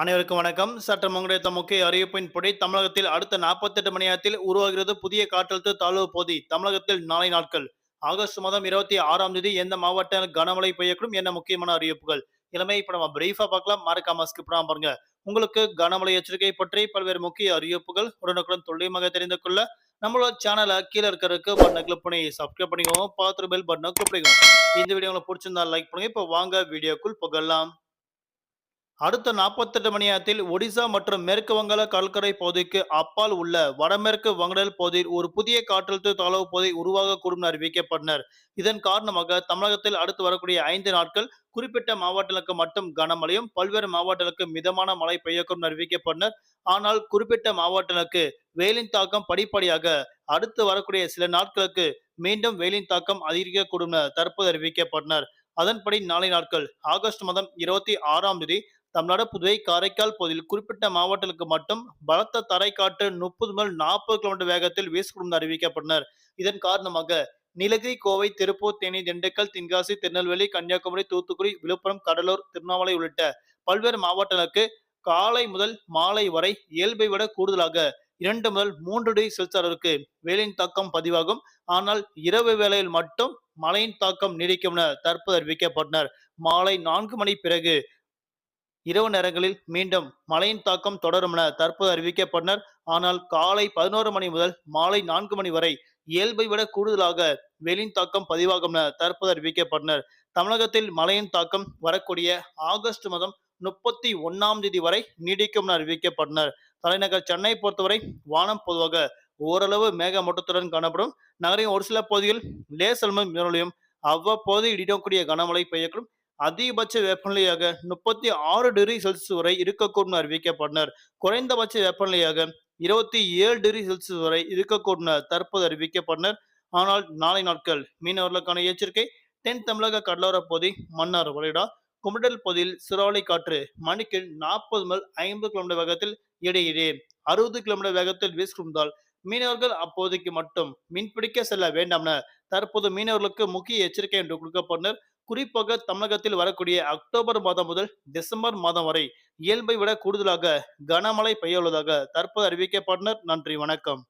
அனைவருக்கும் வணக்கம். சற்று முன்னிலைத்த முக்கிய அறிவிப்பின்படி தமிழகத்தில் அடுத்த 48 மணி நேரத்தில் உருவாகிறது புதிய காற்றழுத்த தாழ்வு பகுதி. தமிழகத்தில் நாளை நாட்கள். ஆகஸ்ட் மாதம் இருபத்தி ஆறாம் தேதி எந்த மாவட்ட கனமழை பெய்யக்கூடும் என்ன முக்கியமான அறிவிப்புகள்? இளமை இப்ப நம்ம பிரீஃபா பார்க்கலாம். மறக்காம ஸ்கிப் பாருங்க. உங்களுக்கு கனமழை எச்சரிக்கை பற்றி பல்வேறு முக்கிய அறிவிப்புகள் உடனுக்குடன் துல்லியமாக தெரிந்து கொள்ள நம்மளோட சேனலை கீழே இருக்கிறதுக்கு பட்டனை கிளிக் பண்ணி சப்ஸ்கிரைப் பண்ணிக்கோங்க. பார்த்து பெல் பட்டனை கிளிக் பண்ணிக்கோங்க. இந்த வீடியோ உங்களுக்கு பிடிச்சிருந்தா லைக் பண்ணுங்க. இப்போ வாங்க வீடியோக்குள் புகழலாம் அடுத்த 48 மணி நேரத்தில் ஒடிசா மற்றும் மேற்கு வங்காள கடற்கரை பகுதிக்கு அப்பால் உள்ள வடமேற்கு வங்கடல் பகுதியில் ஒரு புதிய காற்றழுத்த தாழ்வு பகுதி உருவாகக்கூடும் அறிவிக்கப்பட்டனர். இதன் காரணமாக தமிழகத்தில் அடுத்து வரக்கூடிய ஐந்து நாட்கள் குறிப்பிட்ட மாவட்டங்களுக்கு மட்டும் கனமழையும் பல்வேறு மாவட்டங்களுக்கு மிதமான மழை பெய்யக்கூடும் அறிவிக்கப்பட்டனர். ஆனால் குறிப்பிட்ட மாவட்டங்களுக்கு வெயிலின் தாக்கம் படிப்படியாக அடுத்து வரக்கூடிய சில நாட்களுக்கு மீண்டும் வெயிலின் தாக்கம் அதிகரிக்கக்கூடும் தற்போது அறிவிக்கப்பட்டனர். அதன்படி நாளை நாட்கள் ஆகஸ்ட் மாதம் இருபத்தி ஆறாம் தேதி தமிழ்நாடு புதுவை காரைக்கால் பகுதியில் குறிப்பிட்ட மாவட்டங்களுக்கு மட்டும் பலத்த தரைக்காற்று முப்பது முதல் நாற்பது கிலோமீட்டர் வேகத்தில் வீசக்கூடும் அறிவிக்கப்பட்டனர். இதன் காரணமாக நீலகிரி கோவை திருப்பூர் தேனி திண்டுக்கல் தென்காசி திருநெல்வேலி கன்னியாகுமரி தூத்துக்குடி விழுப்புரம் கடலூர் திருவண்ணாமலை உள்ளிட்ட பல்வேறு மாவட்டங்களுக்கு காலை முதல் மாலை வரை இயல்பை விட கூடுதலாக இரண்டு முதல் மூன்று டிகிரி செல்சியஸ் அளவிற்கு வெயிலின் தாக்கம் பதிவாகும். ஆனால் இரவு வேளையில் மட்டும் மழையின் தாக்கம் நீடிக்கும் என தற்போது அறிவிக்கப்பட்டனர். மாலை நான்கு மணி பிறகு இரவு நேரங்களில் மீண்டும் மழையின் தாக்கம் தொடரும் என தற்போது அறிவிக்கப்பட்டனர். ஆனால் காலை பதினோரு மணி முதல் மாலை நான்கு மணி வரை இயல்பை விட கூடுதலாக வெயிலின் தாக்கம் பதிவாகும் என தற்போது அறிவிக்கப்பட்டனர். தமிழகத்தில் மழையின் தாக்கம் வரக்கூடிய ஆகஸ்ட் மாதம் முப்பத்தி ஒன்னாம் தேதி வரை நீடிக்கும் என அறிவிக்கப்பட்டனர். தலைநகர் சென்னை பொறுத்தவரை வானம் பொதுவாக ஓரளவு மேகமூட்டத்துடன் காணப்படும். நகரின் ஒரு சில பகுதியில் லேசல்மும் மின்னலையும் அவ்வப்போது இடிடக்கூடிய கனமழை பெய்யக்கூடும். அதிகபட்ச வெப்பநிலையாக முப்பத்தி ஆறு டிகிரி செல்சியஸ் வரை இருக்கக்கூடும் அறிவிக்கப்பட்டனர். குறைந்தபட்ச வெப்பநிலையாக இருபத்தி ஏழு டிகிரி செல்சியஸ் வரை இருக்கக்கூடும் தற்போது அறிவிக்கப்பட்டனர். ஆனால் நாளை நாட்கள் மீனவர்களுக்கான எச்சரிக்கை. தென் தமிழக கடலோர பகுதி மன்னார் வளைடா குமடல் பகுதியில் சிறாலை காற்று மணிக்கு நாற்பது முதல் ஐம்பது கிலோமீட்டர் வேகத்தில் இடையிடையே அறுபது கிலோமீட்டர் வேகத்தில் வீசுவதால் மீனவர்கள் அப்போதைக்கு மட்டும் மீன்பிடிக்க செல்ல வேண்டாம் என தற்போது மீனவர்களுக்கு முக்கிய எச்சரிக்கை என்று கொடுக்கப்பட்டனர் குறிப்பாக தமிழகத்தில் வரக்கூடிய அக்டோபர் மாதம் முதல் டிசம்பர் மாதம் வரை இயல்பை விட கூடுதலாக கனமழை பெய்ய உள்ளதாக தற்போது அறிவிக்கப்பட்டனர். நன்றி வணக்கம்.